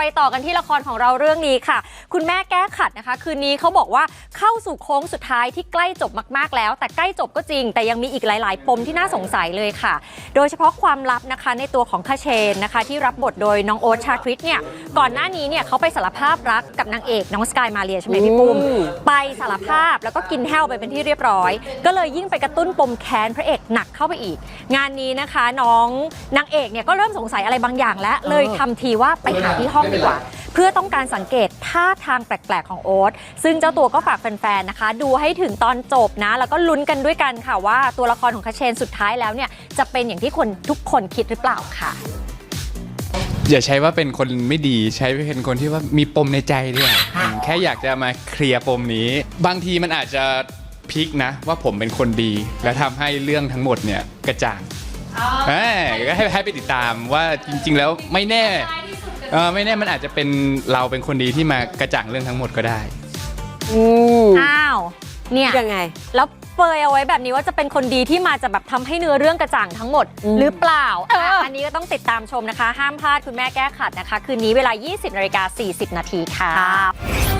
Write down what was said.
ไปต่อกันที่ละครของเราเรื่องนี้ค่ะ คุณแม่แก้ขัดนะคะ คืนนี้เขาบอกว่าเข้าสู่โค้งสุดท้ายที่ใกล้จบมากๆแล้ว แต่ใกล้จบก็จริง แต่ยังมีอีกหลาย ๆ ปมที่น่าสงสัยเลยค่ะ โดยเฉพาะความลับนะคะในตัวของคาเชนนะคะ ที่รับบทโดยน้องโอ๊ตชาคริตเนี่ยก่อนหน้านี้เนี่ยเขาไปสารภาพรักกับนางเอกน้องสกายมาเรียใช่ไหมพี่ปุ้มอืมไปสารภาพแล้วก็กินแห้วไปเป็นที่เรียบร้อย ก็เลยยิ่งไปกระตุ้นปมแค้นพระเอกหนักเข้าไปอีก งานนี้นะคะน้องนางเอกเนี่ยก็เริ่มสงสัยอะไรบางอย่างแล้วเลยทำทีว่าไปหาที่ห้องดีกว่า เพื่อต้องการสังเกตท่าทางแปลกๆของโอ๊ตซึ่งเจ้าตัวก็ฝากแฟนๆนะคะ ดูให้ถึงตอนจบนะ แล้วก็ลุ้นกันด้วยกันค่ะว่าตัวละครของคาเชนสุดท้ายแล้วเนี่ยจะเป็นอย่างที่คนทุกคนคิดหรือเปล่าค่ะ อย่าใช้ว่าเป็นคนไม่ดีใช้เป็นคนที่ว่ามีปมในใจด้วยอืมแค่อยากจะมาเคลียร์ปมนี้ บางทีมันอาจจะพลิกนะ ว่าผมเป็นคนดี และทำให้เรื่องทั้งหมดเนี่ยกระจ่างเอ้ยก็ให้ให้ไปติดตามว่าจริง ๆ แล้วไม่แน่ เออไม่แน่มันอาจจะเป็นเราเป็นคนดีที่มากระจ่างเรื่องทั้งหมดก็ได้ อืมอ้าว เนี่ย ยังไง แล้วเปรยเอาไว้แบบนี้ว่าจะเป็นคนดีที่มาจะแบบทำให้เนื้อเรื่องกระจ่างทั้งหมด อืม หรือเปล่าเอออะอันนี้ก็ต้องติดตามชมนะคะ ห้ามพลาดคุณแม่แก้ขัดนะคะ คืนนี้เวลา 20นาฬิกา40 นาทีค่ะค่ะทำจาก HD